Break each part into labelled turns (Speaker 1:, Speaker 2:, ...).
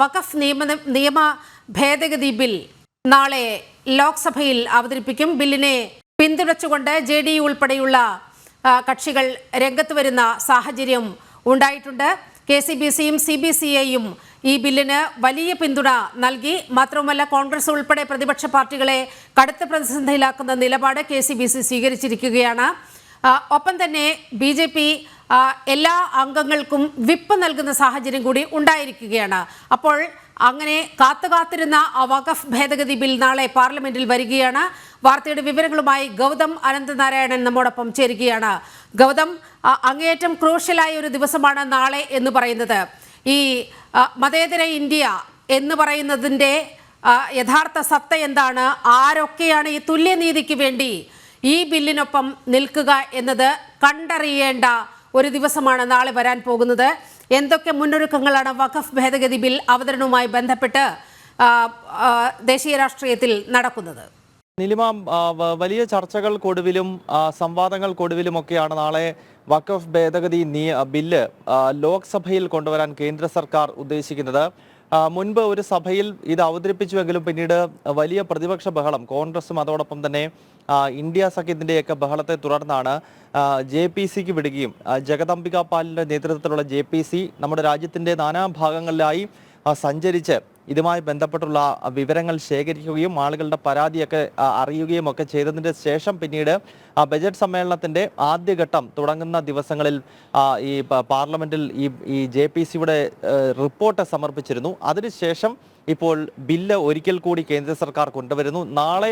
Speaker 1: വഖഫ് നിയമ നിയമ ഭേദഗതി ബിൽ നാളെ ലോക്സഭയിൽ അവതരിപ്പിക്കും. ബില്ലിനെ പിന്തുണച്ചുകൊണ്ട് ജെ ഡി യു ഉൾപ്പെടെയുള്ള കക്ഷികൾ രംഗത്ത് വരുന്ന സാഹചര്യം ഉണ്ടായിട്ടുണ്ട്. കെ സി ബി സിയും സി ബി സി എയും ഈ ബില്ലിന് വലിയ പിന്തുണ നൽകി. മാത്രവുമല്ല കോൺഗ്രസ് ഉൾപ്പെടെ പ്രതിപക്ഷ പാർട്ടികളെ കടുത്ത പ്രതിസന്ധിയിലാക്കുന്ന നിലപാട് കെ സി ബി സി സ്വീകരിച്ചിരിക്കുകയാണ്. ഒപ്പം തന്നെ ബി ജെ പി എല്ലാ അംഗങ്ങൾക്കും വിപ്പ് നൽകുന്ന സാഹചര്യം കൂടി ഉണ്ടായിരിക്കുകയാണ്. അപ്പോൾ അങ്ങനെ കാത്തു കാത്തിരുന്ന വഖഫ് ഭേദഗതി ബിൽ നാളെ പാർലമെന്റിൽ വരികയാണ്. വാർത്തയുടെ വിവരങ്ങളുമായി ഗൗതം അനന്തനാരായണൻ നമ്മോടൊപ്പം ചേരുകയാണ്. ഗൗതം അങ്ങേയറ്റം ക്രൂഷ്യലായ ഒരു ദിവസമാണ് നാളെ എന്ന് പറയുന്നത്. ഈ മതേതര ഇന്ത്യ എന്ന് പറയുന്നതിന്റെ യഥാർത്ഥ സത്ത എന്താണ്? ആരൊക്കെയാണ് ഈ തുല്യനീതിക്ക് വേണ്ടി ഈ ബില്ലിനൊപ്പം നിൽക്കുക എന്നത് കണ്ടറിയേണ്ട ഒരു ദിവസമാണ് നാളെ വരാൻ പോകുന്നത്. എന്തൊക്കെ മുന്നൊരുക്കങ്ങളാണ് വഖഫ് ഭേദഗതി ബിൽ അവതരണവുമായി ബന്ധപ്പെട്ട് ദേശീയ രാഷ്ട്രീയത്തിൽ നടക്കുന്നത്?
Speaker 2: നിലിമ വലിയ ചർച്ചകൾക്കൊടുവിലും സംവാദങ്ങൾക്കൊടുവിലുമൊക്കെയാണ് നാളെ വഖഫ് ഭേദഗതി ബില്ല് ലോക്സഭയിൽ കൊണ്ടുവരാൻ കേന്ദ്ര സർക്കാർ ഉദ്ദേശിക്കുന്നത്. മുൻപ് ഒരു സഭയിൽ ഇത് അവതരിപ്പിച്ചുവെങ്കിലും പിന്നീട് വലിയ പ്രതിപക്ഷ ബഹളം കോൺഗ്രസും അതോടൊപ്പം തന്നെ ഇന്ത്യ സഖ്യത്തിന്റെയൊക്കെ ബഹളത്തെ തുടർന്നാണ് ജെ പി സിക്ക് വിടുകയും ജഗദംബിക പാലിന്റെ നേതൃത്വത്തിലുള്ള ജെ പി സി നമ്മുടെ രാജ്യത്തിന്റെ നാനാ ഭാഗങ്ങളിലായി സഞ്ചരിച്ച് ഇതുമായി ബന്ധപ്പെട്ടുള്ള വിവരങ്ങൾ ശേഖരിക്കുകയും ആളുകളുടെ പരാതിയൊക്കെ അറിയുകയും ഒക്കെ ചെയ്തതിന്റെ ശേഷം പിന്നീട് ബജറ്റ് സമ്മേളനത്തിന്റെ ആദ്യഘട്ടം തുടങ്ങുന്ന ദിവസങ്ങളിൽ ഈ പാർലമെന്റിൽ ഈ ഈ ജെ പി സിയുടെ റിപ്പോർട്ട് സമർപ്പിച്ചിരുന്നു. അതിനുശേഷം ഇപ്പോൾ ബില്ല് ഒരിക്കൽ കൂടി കേന്ദ്ര സർക്കാർ കൊണ്ടുവരുന്നു. നാളെ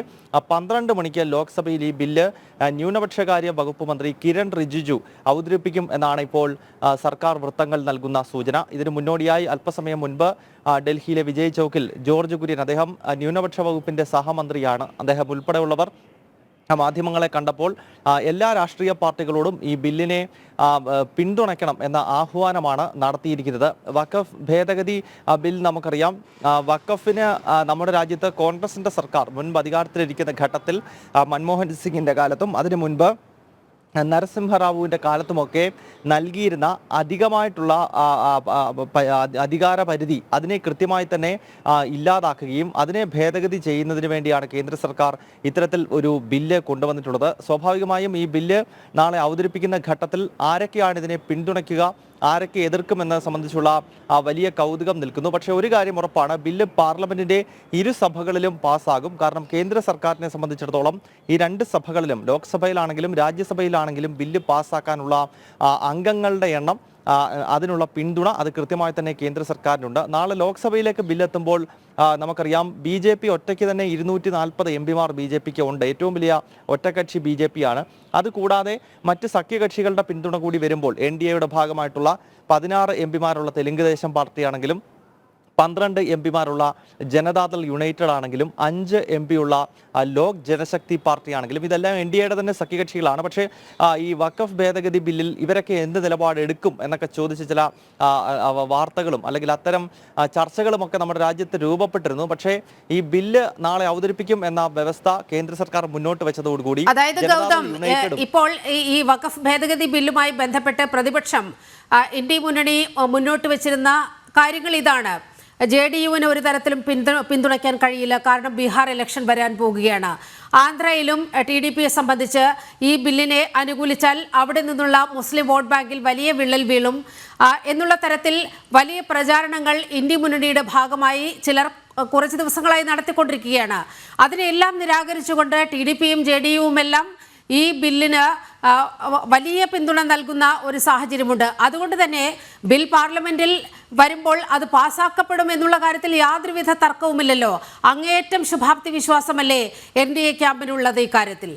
Speaker 2: പന്ത്രണ്ട് മണിക്ക് ലോക്സഭയിൽ ഈ ബില്ല് ന്യൂനപക്ഷകാര്യ വകുപ്പ് മന്ത്രി കിരൺ റിജിജു അവതരിപ്പിക്കും എന്നാണ് ഇപ്പോൾ സർക്കാർ വൃത്തങ്ങൾ നൽകുന്ന സൂചന. ഇതിനു മുന്നോടിയായി അല്പസമയം മുൻപ് ഡൽഹിയിലെ വിജയ് ചൌക്കിൽ ജോർജ് കുര്യൻ അദ്ദേഹം ന്യൂനപക്ഷ വകുപ്പിന്റെ സഹമന്ത്രിയാണ്. അദ്ദേഹം ഉൾപ്പെടെയുള്ളവർ മാധ്യമങ്ങളെ കണ്ടപ്പോൾ എല്ലാ രാഷ്ട്രീയ പാർട്ടികളോടും ഈ ബില്ലിനെ പിന്തുണയ്ക്കണം എന്ന ആഹ്വാനമാണ് നടത്തിയിരിക്കുന്നത്. വഖഫ് ഭേദഗതി ബിൽ നമുക്കറിയാം. വഖഫിന് നമ്മുടെ രാജ്യത്ത് കോൺഗ്രസിന്റെ സർക്കാർ മുൻപ് അധികാരത്തിലിരിക്കുന്ന ഘട്ടത്തിൽ മൻമോഹൻ സിംഗിന്റെ കാലത്തും അതിനു മുൻപ് നരസിംഹറാവുവിന്റെ കാലത്തുമൊക്കെ നൽകിയിരുന്ന അധികമായിട്ടുള്ള അധികാര പരിധി അതിനെ കൃത്യമായി തന്നെ ഇല്ലാതാക്കുകയും അതിനെ ഭേദഗതി ചെയ്യുന്നതിന് വേണ്ടിയാണ് കേന്ദ്ര സർക്കാർ ഇത്തരത്തിൽ ഒരു ബില്ല് കൊണ്ടുവന്നിട്ടുള്ളത്. സ്വാഭാവികമായും ഈ ബില്ല് നാളെ അവതരിപ്പിക്കുന്ന ഘട്ടത്തിൽ ആരൊക്കെയാണ് ഇതിനെ പിന്തുണയ്ക്കുക? ആരൊക്കെ എതിർക്കുമെന്നത് സംബന്ധിച്ചുള്ള ആ വലിയ കൗതുകം നിൽക്കുന്നു. പക്ഷേ ഒരു കാര്യം ഉറപ്പാണ് ബില്ല് പാർലമെന്റിന്റെ ഇരു സഭകളിലും പാസ്സാകും. കാരണം കേന്ദ്ര സർക്കാരിനെ സംബന്ധിച്ചിടത്തോളം ഈ രണ്ട് സഭകളിലും ലോക്സഭയിലാണെങ്കിലും രാജ്യസഭയിലാണെങ്കിലും ബില്ല് പാസ്സാക്കാനുള്ള അംഗങ്ങളുടെ എണ്ണം അതിനുള്ള പിന്തുണ അത് കൃത്യമായി തന്നെ കേന്ദ്ര സർക്കാരിനുണ്ട്. നാളെ ലോക്സഭയിലേക്ക് ബില്ലെത്തുമ്പോൾ നമുക്കറിയാം ബി ജെ പി ഒറ്റയ്ക്ക് തന്നെ ഇരുന്നൂറ്റി നാൽപ്പത് എം പിമാർ ബി ജെ പിക്ക് ഉണ്ട്. ഏറ്റവും വലിയ ഒറ്റക്കക്ഷി ബി ജെ പി ആണ് അതുകൂടാതെ മറ്റ് സഖ്യകക്ഷികളുടെ പിന്തുണ കൂടി വരുമ്പോൾ എൻ ഡി എയുടെ ഭാഗമായിട്ടുള്ള പതിനാറ് എം പിമാരുള്ള തെലുങ്ക് ദേശം പാർട്ടിയാണെങ്കിലും പന്ത്രണ്ട് എം പിമാരുള്ള ജനതാദൾ യുണൈറ്റഡ് ആണെങ്കിലും അഞ്ച് എം പി ഉള്ള ആ, ലോക് ജനശക്തി പാർട്ടി ആണെങ്കിലും ഇതെല്ലാം എൻ ഡി എയുടെ തന്നെ സഖ്യകക്ഷികളാണ്. പക്ഷേ ഈ വഖഫ് ഭേദഗതി ബില്ലിൽ ഇവരൊക്കെ എന്ത് നിലപാട് എടുക്കും എന്നൊക്കെ ചോദിച്ച ചില വാർത്തകളും അല്ലെങ്കിൽ അത്തരം ചർച്ചകളുമൊക്കെ നമ്മുടെ രാജ്യത്ത് രൂപപ്പെട്ടിരുന്നു. പക്ഷേ ഈ ബില്ല് നാളെ അവതരിപ്പിക്കും എന്ന വ്യവസ്ഥ കേന്ദ്ര സർക്കാർ മുന്നോട്ട് വെച്ചതോടുകൂടി
Speaker 1: അതായത് ഗൗതം ഇപ്പോൾ ഈ- വക്കഫ് വഖഫ് ഭേദഗതി ബില്ലുമായി ബന്ധപ്പെട്ട് പ്രതിപക്ഷം ഇന്ത്യ മുന്നണി മുന്നോട്ട് വെച്ചിരുന്ന കാര്യങ്ങൾ ഇതാണ്. ജെ ഡി യുവിന് ഒരു തരത്തിലും പിന്തുണ പിന്തുണയ്ക്കാൻ കഴിയില്ല. കാരണം ബീഹാർ ഇലക്ഷൻ വരാൻ പോകുകയാണ് ആന്ധ്രയിലും ടി ഡി പിയെ സംബന്ധിച്ച് ഈ ബില്ലിനെ അനുകൂലിച്ചാൽ അവിടെ നിന്നുള്ള മുസ്ലിം വോട്ട് ബാങ്കിൽ വലിയ വിള്ളൽ വീഴും. എന്നുള്ള തരത്തിൽ വലിയ പ്രചാരണങ്ങൾ ഇന്ത്യ മുന്നണിയുടെ ഭാഗമായി ചിലർ കുറച്ച് ദിവസങ്ങളായി നടത്തിക്കൊണ്ടിരിക്കുകയാണ്. അതിനെല്ലാം നിരാകരിച്ചുകൊണ്ട് ടി ഡി പിയും ജെ ഡി യുവും എല്ലാം ഈ ബില്ലിന് വലിയ പിന്തുണ നൽകുന്ന ഒരു സാഹചര്യമുണ്ട്. അതുകൊണ്ട് തന്നെ ബിൽ പാർലമെന്റിൽ വരുമ്പോൾ അത് പാസാക്കപ്പെടും എന്നുള്ള കാര്യത്തിൽ യാതൊരുവിധ തർക്കവുമില്ലല്ലോ. അങ്ങേയറ്റം ശുഭാപ്തി വിശ്വാസമല്ലേ എൻ ഡി എ ക്യാമ്പിനുള്ളത് ഇക്കാര്യത്തിൽ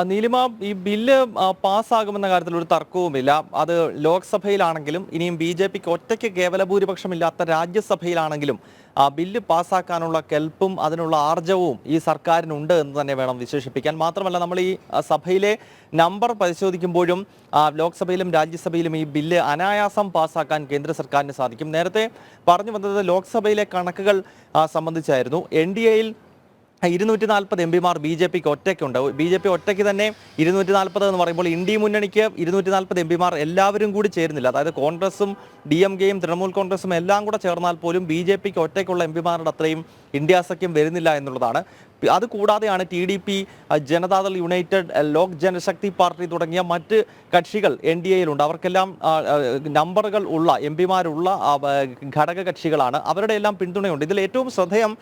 Speaker 2: നീലിമ ഈ ബില്ല് പാസ്സാകുമെന്ന കാര്യത്തിൽ ഒരു തർക്കവുമില്ല. അത് ലോക്സഭയിലാണെങ്കിലും ഇനിയും ബി ജെ പിക്ക് ഒറ്റയ്ക്ക് കേവല ഭൂരിപക്ഷമില്ലാത്ത രാജ്യസഭയിലാണെങ്കിലും ആ ബില്ല് പാസ്സാക്കാനുള്ള കെൽപ്പും അതിനുള്ള ആർജവും ഈ സർക്കാരിനുണ്ട് എന്ന് തന്നെ വേണം വിശേഷിപ്പിക്കാൻ. മാത്രമല്ല നമ്മൾ ഈ സഭയിലെ നമ്പർ പരിശോധിക്കുമ്പോഴും ലോക്സഭയിലും രാജ്യസഭയിലും ഈ ബില്ല് അനായാസം പാസ്സാക്കാൻ കേന്ദ്ര സർക്കാരിന് സാധിക്കും. നേരത്തെ പറഞ്ഞു വന്നത് ലോക്സഭയിലെ കണക്കുകൾ സംബന്ധിച്ചായിരുന്നു. എൻ ഡി എയിൽ ഇരുന്നൂറ്റി നാൽപ്പത് എം പിമാർ ബി ജെ പിക്ക് ഒറ്റയ്ക്കുണ്ട്. ബി ജെ പി ഒറ്റയ്ക്ക് തന്നെ ഇരുന്നൂറ്റി നാൽപ്പത് എന്ന് പറയുമ്പോൾ ഇന്ത്യ മുന്നണിക്ക് ഇരുന്നൂറ്റി നാൽപ്പത് എം പിമാർ എല്ലാവരും കൂടി ചേരുന്നില്ല. അതായത് കോൺഗ്രസും ഡി എം കെയും തൃണമൂൽ കോൺഗ്രസും എല്ലാം കൂടെ ചേർന്നാൽ പോലും ബി ജെ പിക്ക് ഒറ്റയ്ക്കുള്ള എം പിമാരുടെ അത്രയും ഇന്ത്യ സഖ്യം വരുന്നില്ല എന്നുള്ളതാണ്. അത് കൂടാതെയാണ് T D P Janata Dal United Lok Janshakti Party തുടങ്ങിയ മറ്റ് കക്ഷികൾ എൻ ഡി എയിലുണ്ട്. അവർക്കെല്ലാം നമ്പറുകൾ ഉള്ള എം പിമാരുള്ള ഘടക കക്ഷികളാണ്. അവരുടെ എല്ലാം പിന്തുണയുണ്ട്. ഇതിൽ ഏറ്റവും ശ്രദ്ധേയം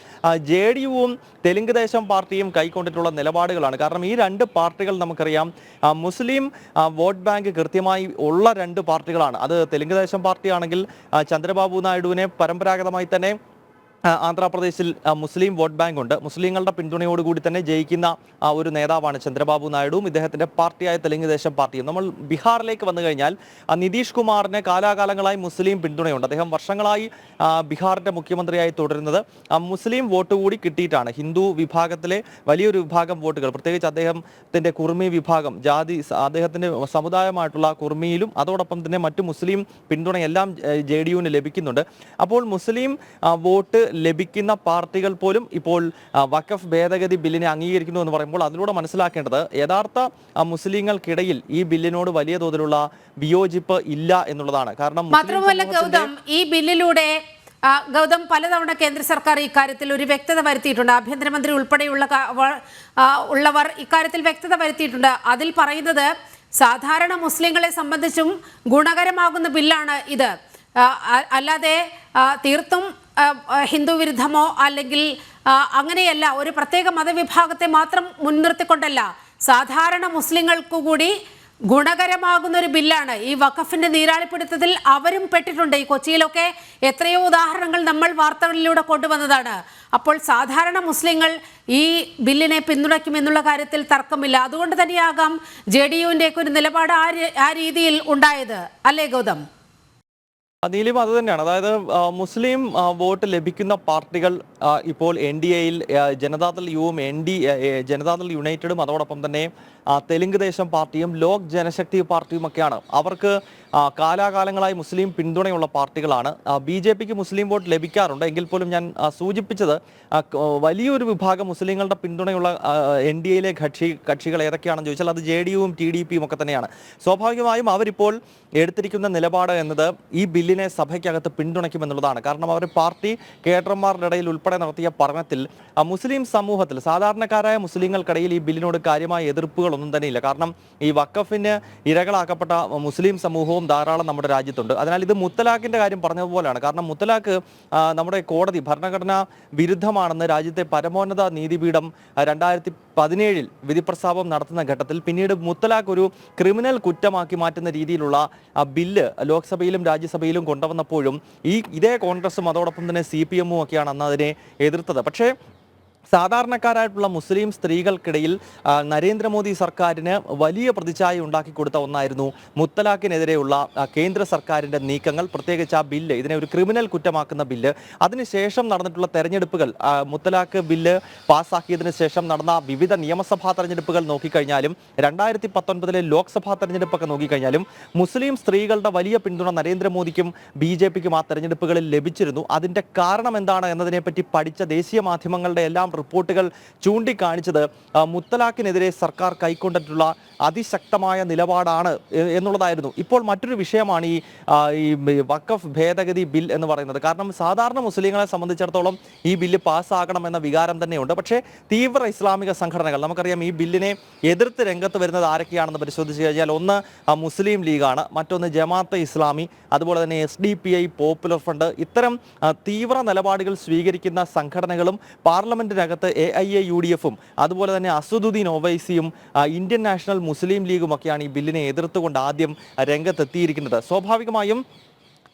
Speaker 2: ജെ ഡി യുവും തെലുങ്ക് ദേശം പാർട്ടിയും കൈക്കൊണ്ടിട്ടുള്ള നിലപാടുകളാണ്. കാരണം ഈ രണ്ട് പാർട്ടികൾ നമുക്കറിയാം മുസ്ലിം വോട്ട് ബാങ്ക് കൃത്യമായി ഉള്ള രണ്ട് പാർട്ടികളാണ്. അത് തെലുങ്ക് ദേശം പാർട്ടിയാണെങ്കിൽ ചന്ദ്രബാബു നായിഡുവിനെ പരമ്പരാഗതമായി തന്നെ ആന്ധ്രാപ്രദേശിൽ മുസ്ലിം വോട്ട് ബാങ്ക് ഉണ്ട്. മുസ്ലിങ്ങളുടെ പിന്തുണയോടുകൂടി തന്നെ ജയിക്കുന്ന ഒരു നേതാവാണ് ചന്ദ്രബാബു നായിഡുവും. ഇദ്ദേഹത്തിന്റെ പാർട്ടിയായ തെലുങ്ക് ദേശം പാർട്ടിയും. നമ്മൾ ബീഹാറിലേക്ക് വന്നു കഴിഞ്ഞാൽ നിതീഷ് കുമാറിന് കാലാകാലങ്ങളായി മുസ്ലിം പിന്തുണയുണ്ട്. അദ്ദേഹം വർഷങ്ങളായി ബീഹാറിന്റെ മുഖ്യമന്ത്രിയായി തുടരുന്നത് ആ, മുസ്ലിം വോട്ട് കൂടി കിട്ടിയിട്ടാണ്. ഹിന്ദു വിഭാഗത്തിലെ വലിയൊരു വിഭാഗം വോട്ടുകൾ. പ്രത്യേകിച്ച് അദ്ദേഹത്തിന്റെ കുർമി വിഭാഗം ജാതി അദ്ദേഹത്തിന്റെ സമുദായമായിട്ടുള്ള കുർമിയിലും അതോടൊപ്പം തന്നെ മറ്റു മുസ്ലിം പിന്തുണയെല്ലാം ജെ ഡി യുവിന് ലഭിക്കുന്നുണ്ട്. അപ്പോൾ മുസ്ലിം വോട്ട് ലഭിക്കുന്ന പാർട്ടികൾ പോലും ഇപ്പോൾ വഖഫ് ഭേദഗതി ബില്ലിനെ അംഗീകരിക്കുന്നു എന്ന് പറയുമ്പോൾ അതിലൂടെ മനസ്സിലാക്കേണ്ടത് യഥാർത്ഥ മുസ്ലിങ്ങൾക്കിടയിൽ ഈ ബില്ലിനോട് വലിയ തോതിലുള്ള വിയോജിപ്പ് ഇല്ല എന്നുള്ളതാണ്. കാരണം
Speaker 1: മാത്രമല്ല ഗൗതം ഈ ബില്ലിലൂടെ ഗൗതം പലതവണ കേന്ദ്ര സർക്കാർ ഇക്കാര്യത്തിൽ ഒരു വ്യക്തത വരുത്തിയിട്ടുണ്ട്. ആഭ്യന്തരമന്ത്രി ഉൾപ്പെടെയുള്ള ഉള്ളവർ ഇക്കാര്യത്തിൽ വ്യക്തത വരുത്തിയിട്ടുണ്ട്. അതിൽ പറയുന്നത് സാധാരണ മുസ്ലിങ്ങളെ സംബന്ധിച്ചും ഗുണകരമാകുന്ന ബില്ലാണ് ഇത്. അല്ലാതെ തീർത്തും ഹിന്ദു വിരുദ്ധമോ അല്ലെങ്കിൽ അങ്ങനെയല്ല ഒരു പ്രത്യേക മതവിഭാഗത്തെ മാത്രം മുൻനിർത്തിക്കൊണ്ടല്ല. സാധാരണ മുസ്ലിങ്ങൾക്ക് കൂടി ഗുണകരമാകുന്ന ഒരു ബില്ലാണ്. ഈ വഖഫിന്റെ നീരാളിപ്പിടുത്തത്തിൽ അവരും പെട്ടിട്ടുണ്ട്. ഈ കൊച്ചിയിലൊക്കെ എത്രയോ ഉദാഹരണങ്ങൾ നമ്മൾ വാർത്തകളിലൂടെ കൊണ്ടുവന്നതാണ്. അപ്പോൾ സാധാരണ മുസ്ലിങ്ങൾ ഈ ബില്ലിനെ പിന്തുണയ്ക്കുമെന്നുള്ള കാര്യത്തിൽ തർക്കമില്ല. അതുകൊണ്ട് തന്നെയാകാം ജെ ഡി യുവിന്റെയൊക്കെ ഒരു നിലപാട് ആ രീതിയിൽ ഉണ്ടായത്. അല്ലേ ഗൗതം?
Speaker 2: നീലിമ അത് തന്നെയാണ്. അതായത് മുസ്ലിം വോട്ട് ലഭിക്കുന്ന പാർട്ടികൾ ഇപ്പോൾ എൻ ഡി എയിൽ ജനതാദൾ യുവും എൻ ഡി ജനതാദൾ യുണൈറ്റഡും അതോടൊപ്പം തന്നെ തെലുങ്ക് ദേശം പാർട്ടിയും ലോക് ജനശക്തി പാർട്ടിയും ഒക്കെയാണ് അവർക്ക് കാലാകാലങ്ങളായി മുസ്ലിം പിന്തുണയുള്ള പാർട്ടികളാണ്. ബി ജെ പിക്ക് മുസ്ലിം വോട്ട് ലഭിക്കാറുണ്ട്. എങ്കിൽ പോലും ഞാൻ സൂചിപ്പിച്ചത് വലിയൊരു വിഭാഗം മുസ്ലിങ്ങളുടെ പിന്തുണയുള്ള എൻ ഡി എയിലെ കക്ഷി കക്ഷികൾ ഏതൊക്കെയാണെന്ന് ചോദിച്ചാൽ അത് ജെ ഡി യുവും ടി ഡി പിയും ഒക്കെ തന്നെയാണ്. സ്വാഭാവികമായും അവരിപ്പോൾ എടുത്തിരിക്കുന്ന നിലപാട് എന്നത് ഈ ബില്ലിനെ സഭയ്ക്കകത്ത് പിന്തുണയ്ക്കുമെന്നുള്ളതാണ് കാരണം അവർ പാർട്ടി കേഡർമാരുടെ ഇടയിൽ ഉൾപ്പെടെ നടത്തിയ പഠനത്തിൽ മുസ്ലിം സമൂഹത്തിൽ സാധാരണക്കാരായ മുസ്ലിങ്ങൾക്കിടയിൽ ഈ ബില്ലിനോട് കാര്യമായ എതിർപ്പുകളൊന്നും ഇല്ല. കാരണം ഈ വക്കഫിന് ഇരകളാക്കപ്പെട്ട മുസ്ലിം സമൂഹവും ധാരാളം നമ്മുടെ രാജ്യത്തുണ്ട്. അതിനാൽ ഇത് മുത്തലാഖിന്റെ കാര്യം പറഞ്ഞതുപോലെയാണ്. കാരണം മുത്തലാഖ് നമ്മുടെ കോടതി ഭരണഘടനാ വിരുദ്ധമാണെന്ന് രാജ്യത്തെ പരമോന്നത നീതിപീഠം രണ്ടായിരത്തി പതിനേഴിൽ വിധിപ്രസ്താവം നടത്തുന്ന ഘട്ടത്തിൽ പിന്നീട് മുത്തലാഖ് ഒരു ക്രിമിനൽ കുറ്റമാക്കി മാറ്റുന്ന രീതിയിലുള്ള ബില്ല് ലോക്സഭയിലും രാജ്യസഭയിലും കൊണ്ടുവന്നപ്പോഴും ഈ ഇതേ കോൺഗ്രസും അതോടൊപ്പം തന്നെ സി പി എമ്മും ഒക്കെയാണ് അന്ന് അതിനെ എതിർത്തത്. പക്ഷേ സാധാരണക്കാരായിട്ടുള്ള മുസ്ലിം സ്ത്രീകൾക്കിടയിൽ നരേന്ദ്രമോദി സർക്കാരിന് വലിയ പ്രതിച്ഛായ ഉണ്ടാക്കി കൊടുത്ത ഒന്നായിരുന്നു മുത്തലാഖിനെതിരെയുള്ള കേന്ദ്ര സർക്കാരിന്റെ നീക്കങ്ങൾ. പ്രത്യേകിച്ച് ആ ബില്ല് ഇതിനെ ഒരു ക്രിമിനൽ കുറ്റമാക്കുന്ന ബില്ല്. അതിനുശേഷം നടന്നിട്ടുള്ള തെരഞ്ഞെടുപ്പുകൾ മുത്തലാഖ് ബില്ല് പാസ്സാക്കിയതിന് ശേഷം നടന്ന വിവിധ നിയമസഭാ തെരഞ്ഞെടുപ്പുകൾ നോക്കിക്കഴിഞ്ഞാലും രണ്ടായിരത്തി പത്തൊൻപതിലെ ലോക്സഭാ തെരഞ്ഞെടുപ്പൊക്കെ നോക്കിക്കഴിഞ്ഞാലും മുസ്ലിം സ്ത്രീകളുടെ വലിയ പിന്തുണ നരേന്ദ്രമോദിക്കും ബി ജെ പിക്കും ആ തെരഞ്ഞെടുപ്പുകളിൽ ലഭിച്ചിരുന്നു. അതിന്റെ കാരണം എന്താണ് എന്നതിനെപ്പറ്റി പഠിച്ച ദേശീയ മാധ്യമങ്ങളുടെ എല്ലാം റിപ്പോർട്ടുകൾ ചൂണ്ടിക്കാണിച്ചത് മുത്തലാഖിനെതിരെ സർക്കാർ കൈക്കൊണ്ടിട്ടുള്ള അതിശക്തമായ നിലപാടാണ് എന്നുള്ളതായിരുന്നു. ഇപ്പോൾ മറ്റൊരു വിഷയമാണ് ഈ വക്കഫ് ഭേദഗതി ബിൽ എന്ന് പറയുന്നത്. കാരണം സാധാരണ മുസ്ലിങ്ങളെ സംബന്ധിച്ചിടത്തോളം ഈ ബില്ല് പാസ്സാകണം എന്ന വികാരം തന്നെയുണ്ട്. പക്ഷേ തീവ്ര ഇസ്ലാമിക സംഘടനകൾ നമുക്കറിയാം ഈ ബില്ലിനെ എതിർത്ത് രംഗത്ത് വരുന്നത് ആരൊക്കെയാണെന്ന് പരിശോധിച്ച് കഴിഞ്ഞാൽ ഒന്ന് മുസ്ലിം ലീഗാണ് മറ്റൊന്ന് ജമാഅത്തെ ഇസ്ലാമി അതുപോലെ തന്നെ S D P I Popular Front. ഇത്തരം തീവ്ര നിലപാടുകൾ സ്വീകരിക്കുന്ന സംഘടനകളും പാർലമെന്റിനകത്ത് A I A U D എഫും അതുപോലെ തന്നെ അസുദുദ്ദീൻ ഒവൈസിയും ഇന്ത്യൻ നാഷണൽ മുസ്ലിം ലീഗും ഒക്കെയാണ് ഈ ബില്ലിനെ എതിർത്തുകൊണ്ട് ആദ്യം രംഗത്തെത്തിയിരിക്കുന്നത്. സ്വാഭാവികമായും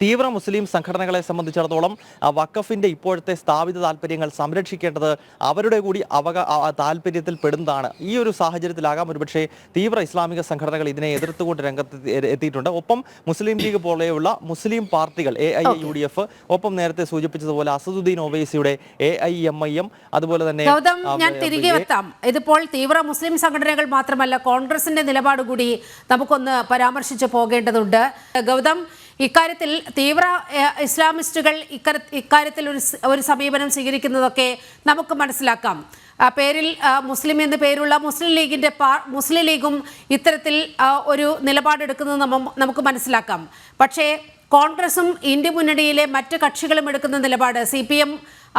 Speaker 2: തീവ്ര മുസ്ലിം സംഘടനകളെ സംബന്ധിച്ചിടത്തോളം വക്കഫിന്റെ ഇപ്പോഴത്തെ സ്ഥാപിത താല്പര്യങ്ങൾ സംരക്ഷിക്കേണ്ടത് അവരുടെ കൂടി അവക താല്പര്യത്തിൽ പെടുന്നതാണ്. ഈ ഒരു സാഹചര്യത്തിലാകാം ഒരുപക്ഷെ തീവ്ര ഇസ്ലാമിക സംഘടനകൾ ഇതിനെ എതിർത്തുകൊണ്ട് രംഗത്ത് എത്തി- എത്തിയിട്ടുണ്ട്. ഒപ്പം മുസ്ലിം ലീഗ് പോലെയുള്ള മുസ്ലിം പാർട്ടികൾ A I U D F ഒപ്പം നേരത്തെ സൂചിപ്പിച്ചതുപോലെ Asaduddin ഒവൈസിയുടെ A I M I M അതുപോലെ തന്നെ
Speaker 1: ഞാൻ തിരികെ എത്താം. ഇതിപ്പോൾ തീവ്ര മുസ്ലിം സംഘടനകൾ മാത്രമല്ല കോൺഗ്രസിന്റെ നിലപാട് കൂടി നമുക്കൊന്ന് പരാമർശിച്ചു പോകേണ്ടതുണ്ട്. ഗൗതം ഇക്കാര്യത്തിൽ തീവ്ര ഇസ്ലാമിസ്റ്റുകൾ ഇക്കര ഇക്കാര്യത്തിൽ ഒരു ഒരു സമീപനം സ്വീകരിക്കുന്നതൊക്കെ നമുക്ക് മനസ്സിലാക്കാം. പേരിൽ മുസ്ലിം എന്ന് പേരുള്ള മുസ്ലിം ലീഗിന്റെ പാ- മുസ്ലിം ലീഗും ഇത്തരത്തിൽ ഒരു നിലപാടെടുക്കുന്നത് നമുക്ക് മനസ്സിലാക്കാം. പക്ഷേ കോൺഗ്രസും ഇന്ത്യ മുന്നണിയിലെ മറ്റ് കക്ഷികളും എടുക്കുന്ന നിലപാട് സി പി എം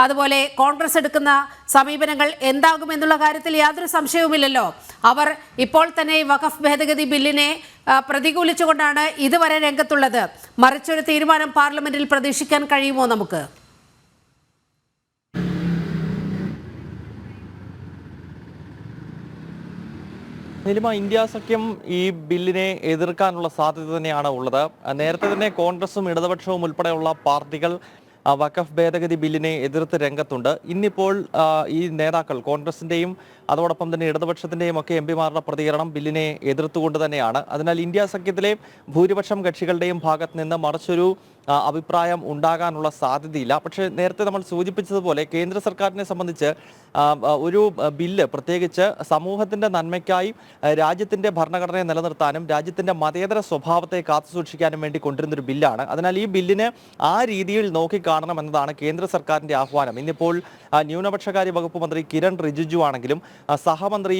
Speaker 1: അതുപോലെ കോൺഗ്രസ് എടുക്കുന്ന സമീപനങ്ങൾ എന്താകും എന്നുള്ള കാര്യത്തിൽ യാതൊരു സംശയവുമില്ലല്ലോ. അവർ ഇപ്പോൾ തന്നെ ഈ വഖഫ് ഭേദഗതി ബില്ലിനെ പ്രതികൂലിച്ചുകൊണ്ടാണ് ഇതുവരെ രംഗത്തുള്ളത്. മറിച്ചൊരു തീരുമാനം പാർലമെന്റിൽ പ്രതീക്ഷിക്കാൻ കഴിയുമോ നമുക്ക്?
Speaker 2: ഇന്ത്യ സഖ്യം ഈ ബില്ലിനെ എതിർക്കാനുള്ള സാധ്യത തന്നെയാണ് ഉള്ളത്. നേരത്തെ തന്നെ കോൺഗ്രസും ഇടതുപക്ഷവും ഉൾപ്പെടെയുള്ള പാർട്ടികൾ വഖഫ് ഭേദഗതി ബില്ലിനെ എതിർത്ത് രംഗത്തുണ്ട്. ഇന്നിപ്പോൾ ഈ നേതാക്കൾ കോൺഗ്രസിന്റെയും അതോടൊപ്പം തന്നെ ഇടതുപക്ഷത്തിന്റെയും ഒക്കെ എം പിമാരുടെ പ്രതികരണം ബില്ലിനെ എതിർത്തുകൊണ്ട് തന്നെയാണ്. അതിനാൽ ഇന്ത്യ സഖ്യത്തിലെ ഭൂരിപക്ഷം കക്ഷികളുടെയും ഭാഗത്ത് നിന്ന് മറിച്ചൊരു അഭിപ്രായം ഉണ്ടാകാനുള്ള സാധ്യതയില്ല. പക്ഷേ നേരത്തെ നമ്മൾ സൂചിപ്പിച്ചതുപോലെ കേന്ദ്ര സർക്കാരിനെ സംബന്ധിച്ച് ഒരു ബില്ല് പ്രത്യേകിച്ച് സമൂഹത്തിന്റെ നന്മയ്ക്കായി രാജ്യത്തിന്റെ ഭരണഘടനയെ നിലനിർത്താനും രാജ്യത്തിന്റെ മതേതര സ്വഭാവത്തെ കാത്തുസൂക്ഷിക്കാനും വേണ്ടി കൊണ്ടുവരുന്ന ഒരു ബില്ലാണ്. അതിനാൽ ഈ ബില്ലിനെ ആ രീതിയിൽ നോക്കിക്കാണണം എന്നതാണ് കേന്ദ്ര സർക്കാരിന്റെ ആഹ്വാനം. ഇന്നിപ്പോൾ ന്യൂനപക്ഷകാര്യ വകുപ്പ് മന്ത്രി കിരൺ റിജിജു ആണെങ്കിലും സഹമന്ത്രി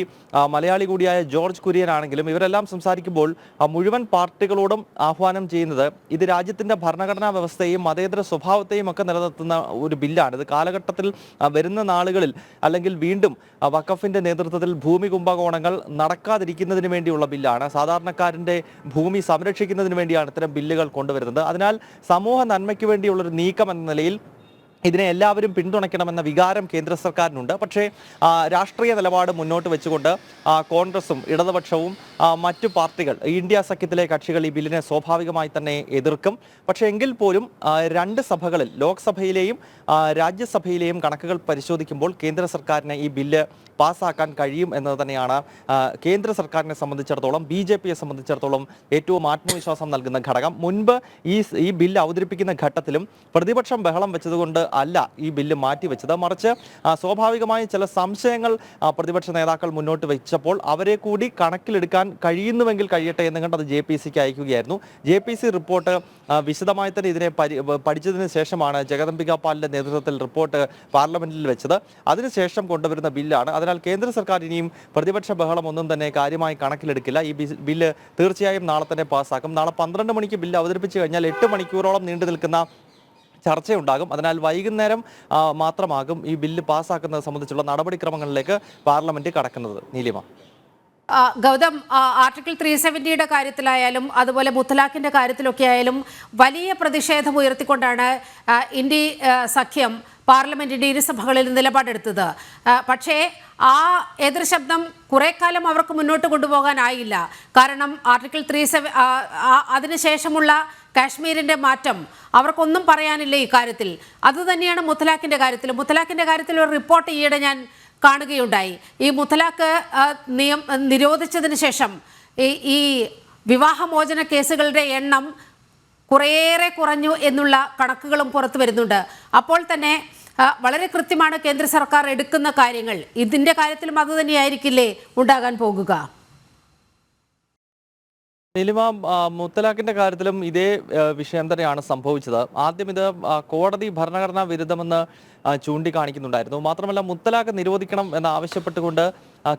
Speaker 2: മലയാളി കൂടിയായ ജോർജ് കുര്യൻ ആണെങ്കിലും ഇവരെല്ലാം സംസാരിക്കുമ്പോൾ മുഴുവൻ പാർട്ടികളോടും ആഹ്വാനം ചെയ്യുന്നത് ഇത് രാജ്യത്തിന്റെ ഭരണഘടനാ വ്യവസ്ഥയെയും മതേതര സ്വഭാവത്തെയും ഒക്കെ നിലനിർത്തുന്ന ഒരു ബില്ലാണ്. ഇത് കാലഘട്ടത്തിൽ വരുന്ന നാളുകളിൽ അല്ലെങ്കിൽ വീണ്ടും വഖഫിന്റെ നേതൃത്വത്തിൽ ഭൂമി കുംഭകോണങ്ങൾ നടക്കാതിരിക്കുന്നതിന് വേണ്ടിയുള്ള ബില്ലാണ്. സാധാരണക്കാരന്റെ ഭൂമി സംരക്ഷിക്കുന്നതിന് വേണ്ടിയാണ് ഇത്തരം ബില്ലുകൾ കൊണ്ടുവരുന്നത്. അതിനാൽ സമൂഹ നന്മയ്ക്ക് വേണ്ടിയുള്ളൊരു നീക്കം എന്ന നിലയിൽ ഇതിനെ എല്ലാവരും പിന്തുണയ്ക്കണമെന്ന വികാരം കേന്ദ്ര സർക്കാരിനുണ്ട്. പക്ഷേ രാഷ്ട്രീയ നിലപാട് മുന്നോട്ട് വെച്ചുകൊണ്ട് കോൺഗ്രസും ഇടതുപക്ഷവും മറ്റു പാർട്ടികൾ ഇന്ത്യ സഖ്യത്തിലെ കക്ഷികൾ ഈ ബില്ലിനെ സ്വാഭാവികമായി തന്നെ എതിർക്കും. പക്ഷേ എങ്കിൽ പോലും രണ്ട് സഭകളിൽ ലോക്സഭയിലെയും രാജ്യസഭയിലെയും കണക്കുകൾ പരിശോധിക്കുമ്പോൾ കേന്ദ്ര സർക്കാരിന് ഈ ബില്ല് പാസ്സാക്കാൻ കഴിയും എന്നത് തന്നെയാണ് കേന്ദ്ര സർക്കാരിനെ സംബന്ധിച്ചിടത്തോളം ബി ജെ പിയെ സംബന്ധിച്ചിടത്തോളം ഏറ്റവും ആത്മവിശ്വാസം നൽകുന്ന ഘടകം. മുൻപ് ഈ ഈ ബില്ല് അവതരിപ്പിക്കുന്ന ഘട്ടത്തിലും പ്രതിപക്ഷം ബഹളം വെച്ചതുകൊണ്ട് അല്ല ഈ ബില്ല് മാറ്റിവെച്ചത്. മറിച്ച് സ്വാഭാവികമായി ചില സംശയങ്ങൾ പ്രതിപക്ഷ നേതാക്കൾ മുന്നോട്ട് വെച്ചപ്പോൾ അവരെ കൂടി കണക്കിലെടുക്കാൻ കഴിയുന്നുവെങ്കിൽ കഴിയട്ടെ എന്ന് കണ്ട് അത് ജെ പി സിക്ക് അയക്കുകയായിരുന്നു. ജെ പി സി റിപ്പോർട്ട് വിശദമായി തന്നെ ഇതിനെ പഠിച്ചതിന് ശേഷമാണ് ജഗദംബിക പാലിന്റെ നേതൃത്വത്തിൽ റിപ്പോർട്ട് പാർലമെന്റിൽ വെച്ചത്. അതിനുശേഷം കൊണ്ടുവരുന്ന ബില്ലാണ്. അതിനാൽ കേന്ദ്ര സർക്കാർ ഇനിയും പ്രതിപക്ഷ ബഹളം ഒന്നും തന്നെ കാര്യമായി കണക്കിലെടുക്കില്ല. ഈ ബില്ല് തീർച്ചയായും നാളെ തന്നെ പാസ്സാക്കും. നാളെ പന്ത്രണ്ട് മണിക്ക് ബില്ല് അവതരിപ്പിച്ചു കഴിഞ്ഞാൽ എട്ട് മണിക്കൂറോളം നീണ്ടു നിൽക്കുന്ന ചർച്ചയുണ്ടാകും. അതിനാൽ വൈകുന്നേരം മാത്രമാകും ഈ ബില്ല് പാസ്സാക്കുന്നത് സംബന്ധിച്ചുള്ള നടപടിക്രമങ്ങളിലേക്ക് പാർലമെന്റ് കടക്കുന്നത്. നീലിമ.
Speaker 1: ഗൗതം ആർട്ടിക്കിൾ ത്രീ സെവന്റിയുടെ കാര്യത്തിലായാലും അതുപോലെ മുത്തലാഖിന്റെ കാര്യത്തിലൊക്കെ ആയാലും വലിയ പ്രതിഷേധം ഉയർത്തിക്കൊണ്ടാണ് ഇന്ത്യ സഖ്യം പാർലമെന്റിന്റെ ഇരുസഭകളിൽ നിലപാടെടുത്തത്. പക്ഷേ ആ എതിർശബ്ദം കുറെ കാലം അവർക്ക് മുന്നോട്ട് കൊണ്ടുപോകാനായില്ല. കാരണം ആർട്ടിക്കിൾ ത്രീ സെവൻ അതിനുശേഷമുള്ള കാശ്മീരിന്റെ മാറ്റം അവർക്കൊന്നും പറയാനില്ല ഈ കാര്യത്തിൽ. അതുതന്നെയാണ് മുത്തലാഖിന്റെ കാര്യത്തിൽ മുത്തലാഖിന്റെ കാര്യത്തിൽ ഒരു റിപ്പോർട്ട് ഈയിടെ ഞാൻ കാണുകയുണ്ടായി. ഈ മുത്തലാഖ് നിയം നിരോധിച്ചതിന് ശേഷം ഈ ഈ വിവാഹമോചന കേസുകളുടെ എണ്ണം കുറേയേറെ കുറഞ്ഞു എന്നുള്ള കണക്കുകളും പുറത്തു വരുന്നുണ്ട്. അപ്പോൾ തന്നെ വളരെ കൃത്യമാണ് കേന്ദ്ര സർക്കാർ എടുക്കുന്ന കാര്യങ്ങൾ. ഇതിന്റെ കാര്യത്തിലും അത് തന്നെയായിരിക്കില്ലേ ഉണ്ടാകാൻ പോകുക?
Speaker 2: നിലിമ മുത്തലാഖിന്റെ കാര്യത്തിലും ഇതേ വിഷയം തന്നെയാണ് സംഭവിച്ചത്. ആദ്യം ഇത് കോടതി ഭരണഘടനാ വിരുദ്ധമെന്ന് ചൂണ്ടിക്കാണിക്കുന്നുണ്ടായിരുന്നു. മാത്രമല്ല മുത്തലാഖ് നിരോധിക്കണം എന്ന് ആവശ്യപ്പെട്ടുകൊണ്ട്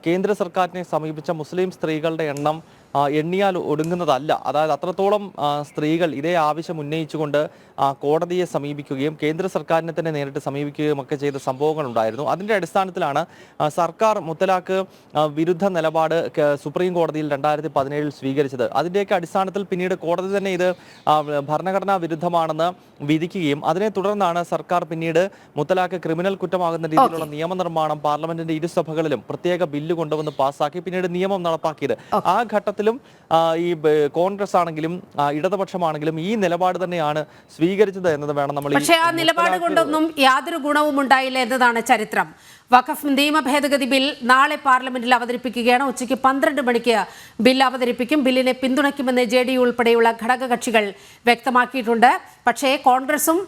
Speaker 2: കേന്ദ്ര സർക്കാരിനെ സമീപിച്ച മുസ്ലിം സ്ത്രീകളുടെ എണ്ണം എണ്ണിയാൽ ഒടുങ്ങുന്നതല്ല. അതായത് അത്രത്തോളം സ്ത്രീകൾ ഇതേ ആവശ്യം ഉന്നയിച്ചുകൊണ്ട് കോടതിയെ സമീപിക്കുകയും കേന്ദ്ര സർക്കാരിനെ തന്നെ നേരിട്ട് സമീപിക്കുകയും ഒക്കെ ചെയ്ത സംഭവങ്ങൾ ഉണ്ടായിരുന്നു അതിന്റെ അടിസ്ഥാനത്തിലാണ് സർക്കാർ മുത്തലാഖ് വിരുദ്ധ നിലപാട് സുപ്രീം കോടതിയിൽ രണ്ടായിരത്തി പതിനേഴിൽ സ്വീകരിച്ചത്. അതിന്റെയൊക്കെ അടിസ്ഥാനത്തിൽ പിന്നീട് കോടതി തന്നെ ഇത് ഭരണഘടനാ വിരുദ്ധമാണെന്ന് വിധിക്കുകയും അതിനെ തുടർന്നാണ് സർക്കാർ പിന്നീട് മുത്തലാഖ് ക്രിമിനൽ കുറ്റമാകുന്ന രീതിയിലുള്ള നിയമനിർമ്മാണം പാർലമെന്റിന്റെ ഇരുസഭകളിലും പ്രത്യേക ബില്ല് കൊണ്ടുവന്ന് പാസ്സാക്കി പിന്നീട് നിയമം നടപ്പാക്കിയത്. ആ ഘട്ടത്തിലും ആ, ഈ കോൺഗ്രസ് ആണെങ്കിലും ഇടതുപക്ഷമാണെങ്കിലും ഈ നിലപാട് തന്നെയാണ് സ്വീകരിച്ചത് എന്നത് വേണം നമ്മൾ
Speaker 1: പക്ഷേ ആ നിലപാട് കൊണ്ടൊന്നും യാതൊരു ഗുണവും ഉണ്ടായില്ല എന്നതാണ് ചരിത്രം. വഖഫ് നിയമ ഭേദഗതി ബിൽ നാളെ പാർലമെന്റിൽ അവതരിപ്പിക്കുകയാണ്. ഉച്ചയ്ക്ക് പന്ത്രണ്ട് മണിക്ക് ബിൽ അവതരിപ്പിക്കും. ബില്ലിനെ പിന്തുണയ്ക്കുമെന്ന് ജെ ഡി യു ഉൾപ്പെടെയുള്ള ഘടകകക്ഷികൾ വ്യക്തമാക്കിയിട്ടുണ്ട്. പക്ഷേ കോൺഗ്രസും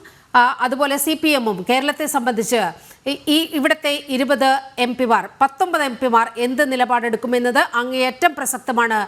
Speaker 1: അതുപോലെ സി പി എമ്മും കേരളത്തെ സംബന്ധിച്ച് ഈ ഇവിടുത്തെ ഇരുപത് എം പിമാർ പത്തൊമ്പത് എം പിമാർ എന്ത് നിലപാടെടുക്കുമെന്നത് അങ്ങേയറ്റം പ്രസക്തമാണ്.